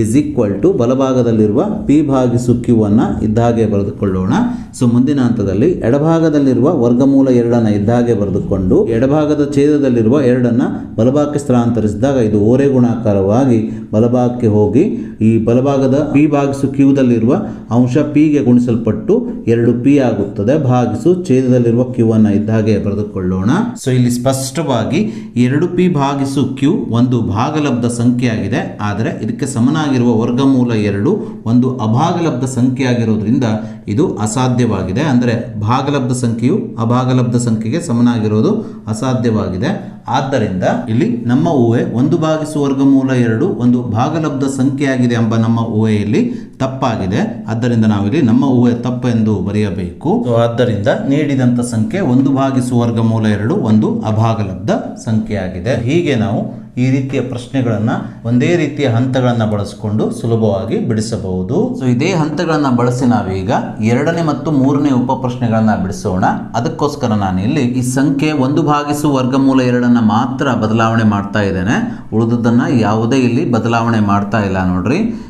ಈಸ್ ಈಕ್ವಲ್ ಟು ಬಲಭಾಗದಲ್ಲಿರುವ ಪಿ ಭಾಗಿಸು ಕ್ಯೂ ಅನ್ನು ಇದ್ದಾಗೆ ಬರೆದುಕೊಳ್ಳೋಣ. ಸೊ ಮುಂದಿನ ಹಂತದಲ್ಲಿ ಎಡಭಾಗದಲ್ಲಿರುವ ವರ್ಗಮೂಲ ಎರಡನ್ನು ಇದ್ದಾಗೆ ಬರೆದುಕೊಂಡು ಎಡಭಾಗದ ಛೇದದಲ್ಲಿರುವ ಎರಡನ್ನು ಬಲಭಾಗಕ್ಕೆ ಸ್ಥಳಾಂತರಿಸಿದಾಗ ಇದು ಓರೆ ಗುಣಾಕಾರವಾಗಿ ಬಲಭಾಗಕ್ಕೆ ಹೋಗಿ ಈ ಬಲಭಾಗದ ಪಿ ಭಾಗಿಸು ಕ್ಯೂದಲ್ಲಿರುವ ಅಂಶ ಪಿಗೆ ಗುಣಿಸಲ್ಪಟ್ಟು ಎರಡು ಪಿ ಆಗುತ್ತದೆ. ಭಾಗಿಸು ಛೇದದಲ್ಲಿರುವ ಕ್ಯೂ ಅನ್ನು ಇದ್ದಾಗೆ ಬರೆದುಕೊಳ್ಳೋಣ. ಸೊ ಇಲ್ಲಿ ಸ್ಪಷ್ಟವಾಗಿ ಎರಡು ಪಿ ಭಾಗಿಸು ಕ್ಯೂ ಒಂದು ಭಾಗಲಬ್ಧ ಸಂಖ್ಯೆಯಾಗಿದೆ. ಆದರೆ ಇದಕ್ಕೆ ಸಮನಾಗಿರುವ ವರ್ಗಮೂಲ ಎರಡು ಒಂದು ಅಭಾಗಲಬ್ಧ ಸಂಖ್ಯೆ ಆಗಿರೋದ್ರಿಂದ ಇದು ಅಸಾಧ್ಯವಾಗಿದೆ. ಅಂದರೆ ಭಾಗಲಬ್ಧ ಸಂಖ್ಯೆಯು ಅಭಾಗಲಬ್ಧ ಸಂಖ್ಯೆಗೆ ಸಮನಾಗಿರೋದು ಅಸಾಧ್ಯವಾಗಿದೆ. ಆದ್ದರಿಂದ ಇಲ್ಲಿ ನಮ್ಮ ಊಹೆ ಒಂದು ಭಾಗಿಸು ವರ್ಗಮೂಲ ಎರಡು ಒಂದು ಭಾಗಲಬ್ಧ ಸಂಖ್ಯೆಯಾಗಿದೆ ಎಂಬ ನಮ್ಮ ಊಹೆಯಲ್ಲಿ ತಪ್ಪಾಗಿದೆ. ಆದ್ದರಿಂದ ನಾವಿಲ್ಲಿ ನಮ್ಮ ಊಹೆ ತಪ್ಪು ಎಂದು ಬರೆಯಬೇಕು. ಆದ್ದರಿಂದ ನೀಡಿದಂಥ ಸಂಖ್ಯೆ ಒಂದು ಭಾಗಿಸು ವರ್ಗಮೂಲ ಎರಡು ಒಂದು ಅಭಾಗಲಬ್ಧ ಸಂಖ್ಯೆಯಾಗಿದೆ. ಹೀಗೆ ನಾವು ಈ ರೀತಿಯ ಪ್ರಶ್ನೆಗಳನ್ನು ಒಂದೇ ರೀತಿಯ ಹಂತಗಳನ್ನು ಬಳಸಿಕೊಂಡು ಸುಲಭವಾಗಿ ಬಿಡಿಸಬಹುದು. ಸೊ ಇದೇ ಹಂತಗಳನ್ನು ಬಳಸಿ ನಾವೀಗ ಎರಡನೇ ಮತ್ತು ಮೂರನೇ ಉಪ ಪ್ರಶ್ನೆಗಳನ್ನು ಬಿಡಿಸೋಣ. ಅದಕ್ಕೋಸ್ಕರ ನಾನು ಇಲ್ಲಿ ಈ ಸಂಖ್ಯೆ ಒಂದು ಭಾಗಿಸು ವರ್ಗಮೂಲ ಎರಡನ್ನ ಮಾತ್ರ ಬದಲಾವಣೆ ಮಾಡ್ತಾ ಇದ್ದೇನೆ. ಉಳಿದದ್ದನ್ನ ಯಾವುದೇ ಇಲ್ಲಿ ಬದಲಾವಣೆ ಮಾಡ್ತಾ ಇಲ್ಲ ನೋಡ್ರಿ.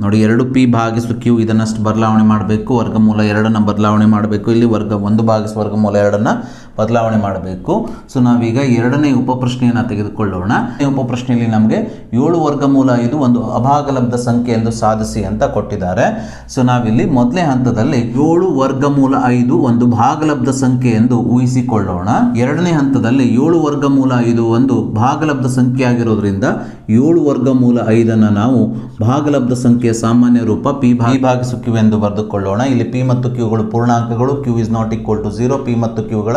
ನೋಡಿ, ಎರಡು ಪಿ ಭಾಗಿಸು ಕ್ಯೂ ಇದನ್ನಷ್ಟು ಬದಲಾವಣೆ ಮಾಡಬೇಕು. ವರ್ಗಮೂಲ ಎರಡನ್ನು ಬದಲಾವಣೆ ಮಾಡಬೇಕು. ಇಲ್ಲಿ ವರ್ಗ ಒಂದು ಭಾಗಿಸು ವರ್ಗಮೂಲ ಎರಡನ್ನು ಬದಲಾವಣೆ ಮಾಡಬೇಕು. ಸೊ ನಾವೀಗ ಎರಡನೇ ಉಪಪ್ರಶ್ನೆಯನ್ನು ತೆಗೆದುಕೊಳ್ಳೋಣ. ಉಪಪ್ರಶ್ನೆಯಲ್ಲಿ ನಮಗೆ ಏಳು ವರ್ಗಮೂಲ ಇದು ಒಂದು ಅಭಾಗಲಬ್ಧ ಸಂಖ್ಯೆ ಎಂದು ಸಾಧಿಸಿ ಅಂತ ಕೊಟ್ಟಿದ್ದಾರೆ. ಸೊ ನಾವಿಲ್ಲಿ ಮೊದಲನೇ ಹಂತದಲ್ಲಿ ಏಳು ವರ್ಗಮೂಲ ಐದು ಒಂದು ಭಾಗಲಬ್ಧ ಸಂಖ್ಯೆ ಎಂದು ಊಹಿಸಿಕೊಳ್ಳೋಣ. ಎರಡನೇ ಹಂತದಲ್ಲಿ ಏಳು ವರ್ಗಮೂಲ ಐದು ಒಂದು ಭಾಗಲಬ್ಧ ಸಂಖ್ಯೆ ಆಗಿರೋದ್ರಿಂದ ಏಳು ವರ್ಗಮೂಲ ಐದನ್ನು ನಾವು ಭಾಗಲಬ್ಧ ಸಂಖ್ಯೆಯ ಸಾಮಾನ್ಯ ರೂಪ ಪಿ ಭಾಗ ಭಾಗಿಸು ಕ್ಯೂ ಎಂದು ಬರೆದುಕೊಳ್ಳೋಣ. ಇಲ್ಲಿ ಪಿ ಮತ್ತು ಕ್ಯೂಗಳು ಪೂರ್ಣಾಂಕಗಳು, Q is not equal to zero P ಮತ್ತು ಕ್ಯೂಗಳ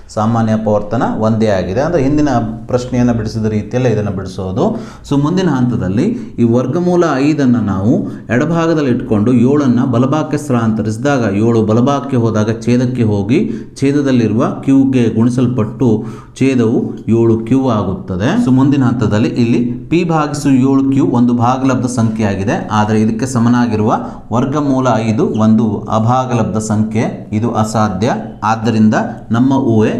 ಸಾಮಾನ್ಯ ಅಪವರ್ತನ ಒಂದೇ ಆಗಿದೆ. ಅಂದರೆ ಹಿಂದಿನ ಪ್ರಶ್ನೆಯನ್ನು ಬಿಡಿಸಿದ ರೀತಿಯಲ್ಲೇ ಇದನ್ನು ಬಿಡಿಸೋದು. ಸೊ ಮುಂದಿನ ಹಂತದಲ್ಲಿ ಈ ವರ್ಗಮೂಲ ಐದನ್ನು ನಾವು ಎಡಭಾಗದಲ್ಲಿ ಇಟ್ಕೊಂಡು ಏಳನ್ನು ಬಲಭಾಗಕ್ಕೆ ಸ್ಥಳಾಂತರಿಸಿದಾಗ ಏಳು ಬಲಭಾಗಕ್ಕೆ ಹೋದಾಗ ಛೇದಕ್ಕೆ ಹೋಗಿ ಛೇದದಲ್ಲಿರುವ ಕ್ಯೂಗೆ ಗುಣಿಸಲ್ಪಟ್ಟು ಛೇದವು ಏಳು ಕ್ಯೂ ಆಗುತ್ತದೆ. ಸೊ ಮುಂದಿನ ಹಂತದಲ್ಲಿ ಇಲ್ಲಿ ಪಿ ಭಾಗಿಸು ಏಳು ಕ್ಯೂ ಒಂದು ಭಾಗಲಬ್ಧ ಸಂಖ್ಯೆ ಆಗಿದೆ ಆದರೆ ಇದಕ್ಕೆ ಸಮನಾಗಿರುವ ವರ್ಗಮೂಲ ಐದು ಒಂದು ಅಭಾಗಲಬ್ಧ ಸಂಖ್ಯೆ. ಇದು ಅಸಾಧ್ಯ. ಆದ್ದರಿಂದ ನಮ್ಮ ಊಹೆ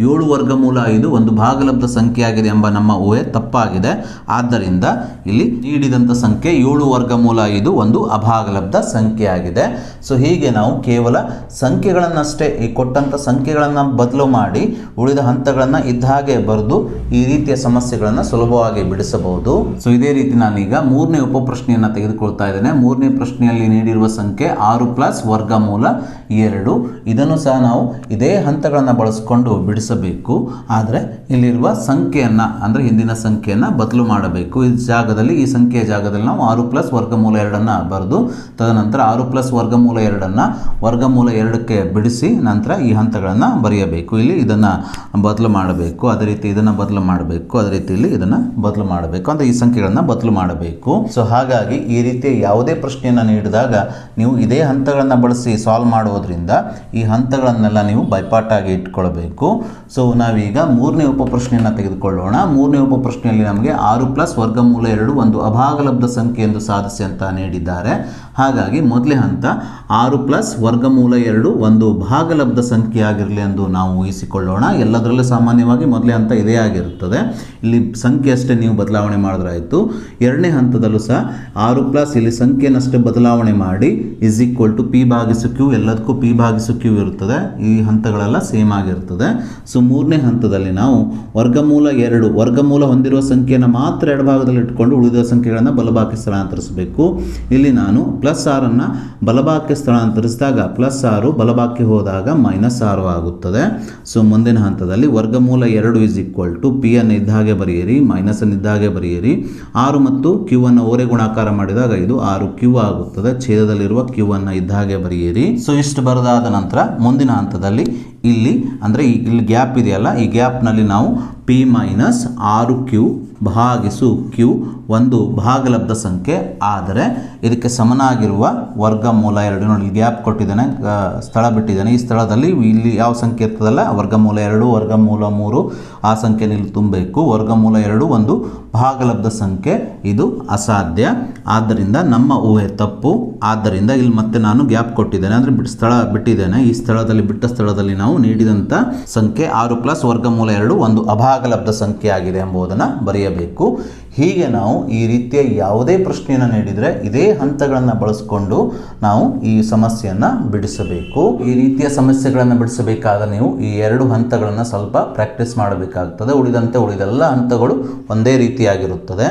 ಏಳು ವರ್ಗಮೂಲ ಐದು ಒಂದು ಭಾಗಲಬ್ಧ ಸಂಖ್ಯೆಯಾಗಿದೆ ಎಂಬ ನಮ್ಮ ಊಹೆ ತಪ್ಪಾಗಿದೆ. ಆದ್ದರಿಂದ ಇಲ್ಲಿ ನೀಡಿದಂಥ ಸಂಖ್ಯೆ ಏಳು ವರ್ಗಮೂಲ ಐದು ಒಂದು ಅಭಾಗಲಬ್ಧ ಸಂಖ್ಯೆಯಾಗಿದೆ. ಸೊ, ಹೀಗೆ ನಾವು ಕೇವಲ ಸಂಖ್ಯೆಗಳನ್ನಷ್ಟೇ, ಈ ಕೊಟ್ಟಂಥ ಸಂಖ್ಯೆಗಳನ್ನು ಬದಲು ಮಾಡಿ ಉಳಿದ ಹಂತಗಳನ್ನು ಇದ್ದ ಹಾಗೆ ಬರೆದು ಈ ರೀತಿಯ ಸಮಸ್ಯೆಗಳನ್ನು ಸುಲಭವಾಗಿ ಬಿಡಿಸಬಹುದು. ಸೊ, ಇದೇ ರೀತಿ ನಾನೀಗ ಮೂರನೇ ಉಪಪ್ರಶ್ನೆಯನ್ನು ತೆಗೆದುಕೊಳ್ತಾ ಇದ್ದೇನೆ. ಮೂರನೇ ಪ್ರಶ್ನೆಯಲ್ಲಿ ನೀಡಿರುವ ಸಂಖ್ಯೆ ಆರು ಪ್ಲಸ್ ವರ್ಗಮೂಲ ಎರಡು. ಇದನ್ನು ಸಹ ನಾವು ಇದೇ ಹಂತಗಳನ್ನು ಬಳಸಿಕೊಂಡು ಬಿಡಿಸಬೇಕು ಆದರೆ ಇಲ್ಲಿರುವ ಸಂಖ್ಯೆಯನ್ನು, ಅಂದರೆ ಹಿಂದಿನ ಸಂಖ್ಯೆಯನ್ನು ಬದಲು ಮಾಡಬೇಕು. ಈ ಜಾಗದಲ್ಲಿ, ಈ ಸಂಖ್ಯೆಯ ಜಾಗದಲ್ಲಿ ನಾವು ಆರು ಪ್ಲಸ್ ವರ್ಗಮೂಲ ಎರಡನ್ನು ಬರೆದು, ತದನಂತರ ಆರು ಪ್ಲಸ್ ವರ್ಗಮೂಲ ಎರಡನ್ನು ವರ್ಗಮೂಲ ಎರಡಕ್ಕೆ ಬಿಡಿಸಿ, ನಂತರ ಈ ಹಂತಗಳನ್ನು ಬರೆಯಬೇಕು. ಇಲ್ಲಿ ಇದನ್ನು ಬದಲು ಮಾಡಬೇಕು. ಅದೇ ರೀತಿ ಇದನ್ನು ಬದಲು ಮಾಡಬೇಕು. ಅದೇ ರೀತಿ ಇಲ್ಲಿ ಇದನ್ನು ಬದಲು ಮಾಡಬೇಕು. ಅಂದರೆ ಈ ಸಂಖ್ಯೆಗಳನ್ನು ಬದಲು ಮಾಡಬೇಕು. ಸೊ ಹಾಗಾಗಿ ಈ ರೀತಿಯ ಯಾವುದೇ ಪ್ರಶ್ನೆಯನ್ನು ನೀಡಿದಾಗ ನೀವು ಇದೇ ಹಂತಗಳನ್ನು ಬಳಸಿ ಸಾಲ್ವ್ ಮಾಡೋದ್ರಿಂದ ಈ ಹಂತಗಳನ್ನೆಲ್ಲ ನೀವು ಬೈಪಾಟಾಗಿ ಇಟ್ಕೊಳ್ಬೇಕು. ಸೊ ನಾವೀಗ ಮೂರನೇ ಉಪಪ್ರಶ್ನೆಯನ್ನು ತೆಗೆದುಕೊಳ್ಳೋಣ. ಮೂರನೇ ಉಪಪ್ರಶ್ನೆಯಲ್ಲಿ ನಮಗೆ ಆರು ಪ್ಲಸ್ ವರ್ಗಮೂಲ ಎರಡು ಒಂದು ಅಭಾಗಲಬ್ಧ ಸಂಖ್ಯೆ ಎಂದು ಸಾಧಿಸಿ ಅಂತ ನೀಡಿದ್ದಾರೆ. ಹಾಗಾಗಿ ಮೊದಲೇ ಹಂತ ಆರು ಪ್ಲಸ್ ವರ್ಗಮೂಲ ಎರಡು ಒಂದು ಭಾಗಲಬ್ಧ ಸಂಖ್ಯೆ ಆಗಿರಲಿ ಎಂದು ನಾವು ಊಹಿಸಿಕೊಳ್ಳೋಣ. ಎಲ್ಲದರಲ್ಲೂ ಸಾಮಾನ್ಯವಾಗಿ ಮೊದಲೇ ಹಂತ ಇದೇ ಆಗಿರುತ್ತದೆ. ಇಲ್ಲಿ ಸಂಖ್ಯೆ ಅಷ್ಟೇ ನೀವು ಬದಲಾವಣೆ ಮಾಡಿದ್ರಾಯಿತು. ಎರಡನೇ ಹಂತದಲ್ಲೂ ಸಹ ಆರು ಪ್ಲಸ್ ಇಲ್ಲಿ ಸಂಖ್ಯೆನಷ್ಟೇ ಬದಲಾವಣೆ ಮಾಡಿ ಇಸ್ ಈಕ್ವಲ್ ಟು ಪಿ ಭಾಗಿಸು ಕ್ಯೂ ಎಲ್ಲದಕ್ಕೂ ಪಿ ಭಾಗಿಸು ಕ್ಯೂ ಇರುತ್ತದೆ. ಈ ಹಂತಗಳೆಲ್ಲ ಸೇಮ್ ಆಗಿರ್ತದೆ. ಸೊ ಮೂರನೇ ಹಂತದಲ್ಲಿ ನಾವು ವರ್ಗಮೂಲ ಎರಡು, ವರ್ಗಮೂಲ ಹೊಂದಿರುವ ಸಂಖ್ಯೆಯನ್ನು ಮಾತ್ರ ಎಡಭಾಗದಲ್ಲಿ ಇಟ್ಕೊಂಡು ಉಳಿದ ಸಂಖ್ಯೆಗಳನ್ನು ಬಲಭಾಗಕ್ಕೆ ಸ್ಥಳಾಂತರಿಸಬೇಕು. ಇಲ್ಲಿ ನಾನು ಪ್ಲಸ್ ಆರನ್ನು ಬಲಭಾಗಕ್ಕೆ ಸ್ಥಳಾಂತರಿಸಿದಾಗ ಪ್ಲಸ್ ಆರು ಬಲಭಾಗಕ್ಕೆ ಹೋದಾಗ ಮೈನಸ್ ಆರು ಆಗುತ್ತದೆ. ಸೊ ಮುಂದಿನ ಹಂತದಲ್ಲಿ ವರ್ಗಮೂಲ ಎರಡು ಇಸ್ ಈಕ್ವಲ್ ಟು ಪಿ ಅನ್ನು ಇದ್ದ ಹಾಗೆ ಬರೆಯಿರಿ ಮೈನಸ್ ಅನ್ನು ಇದ್ದ ಹಾಗೆ ಬರೆಯಿರಿ. ಆರು ಮತ್ತು ಕ್ಯೂ ಅನ್ನು ಓರೆ ಗುಣಾಕಾರ ಮಾಡಿದಾಗ ಇದು ಆರು ಕ್ಯೂ ಆಗುತ್ತದೆ. ಛೇದದಲ್ಲಿರುವ ಕ್ಯೂ ಅನ್ನು ಇದ್ದಾಗೆ ಬರೆಯಿರಿ. ಸೊ ಇಷ್ಟು ಬರೆದಾದ ನಂತರ ಮುಂದಿನ ಹಂತದಲ್ಲಿ ಇಲ್ಲಿ ಅಂದರೆ ಇಲ್ಲಿ ಗ್ಯಾಪ್ ಇದೆಯಲ್ಲ ಈ ಗ್ಯಾಪ್ನಲ್ಲಿ ನಾವು ಪಿ ಮೈನಸ್ ಆರು ಕ್ಯೂ ಭಾಗಿಸು ಕ್ಯೂ ಒಂದು ಭಾಗಲಬ್ಧ ಸಂಖ್ಯೆ, ಆದರೆ ಇದಕ್ಕೆ ಸಮನಾಗಿರುವ ವರ್ಗಮೂಲ ಎರಡು. ನೋಡಿ ಗ್ಯಾಪ್ ಕೊಟ್ಟಿದ್ದಾನೆ ಸ್ಥಳ ಬಿಟ್ಟಿದ್ದಾನೆ. ಈ ಸ್ಥಳದಲ್ಲಿ ಇಲ್ಲಿ ಯಾವ ಸಂಖ್ಯೆ ಇರ್ತದಲ್ಲ ವರ್ಗಮೂಲ ಎರಡು ವರ್ಗಮೂಲ ಮೂರು, ಆ ಸಂಖ್ಯೆಯಲ್ಲಿ ತುಂಬಬೇಕು. ವರ್ಗಮೂಲ ಎರಡು ಒಂದು ಭಾಗಲಬ್ಧ ಸಂಖ್ಯೆ, ಇದು ಅಸಾಧ್ಯ. ಆದ್ದರಿಂದ ನಮ್ಮ ಊಹೆ ತಪ್ಪು. ಆದ್ದರಿಂದ ಇಲ್ಲಿ ಮತ್ತೆ ನಾನು ಗ್ಯಾಪ್ ಕೊಟ್ಟಿದ್ದೇನೆ, ಅಂದರೆ ಸ್ಥಳ ಬಿಟ್ಟಿದ್ದೇನೆ. ಈ ಸ್ಥಳದಲ್ಲಿ, ಬಿಟ್ಟ ಸ್ಥಳದಲ್ಲಿ ನಾವು ನೀಡಿದಂಥ ಸಂಖ್ಯೆ ಆರು ಪ್ಲಸ್ ವರ್ಗಮೂಲ ಎರಡು ಒಂದು ಅಭಾಗಲಬ್ಧ ಸಂಖ್ಯೆ ಆಗಿದೆ ಎಂಬುದನ್ನು ಬರೆಯಬೇಕು. ಹೀಗೆ ನಾವು ಈ ರೀತಿಯ ಯಾವುದೇ ಪ್ರಶ್ನೆಯನ್ನು ನೀಡಿದರೆ ಇದೇ ಹಂತಗಳನ್ನು ಬಳಸಿಕೊಂಡು ನಾವು ಈ ಸಮಸ್ಯೆಯನ್ನು ಬಿಡಿಸಬೇಕು. ಈ ರೀತಿಯ ಸಮಸ್ಯೆಗಳನ್ನು ಬಿಡಿಸಬೇಕಾದ ನೀವು ಈ ಎರಡು ಹಂತಗಳನ್ನು ಸ್ವಲ್ಪ ಪ್ರಾಕ್ಟೀಸ್ ಮಾಡಬೇಕಾಗ್ತದೆ. ಉಳಿದಂತೆ ಉಳಿದೆಲ್ಲ ಹಂತಗಳು ಒಂದೇ ರೀತಿಯಾಗಿರುತ್ತದೆ.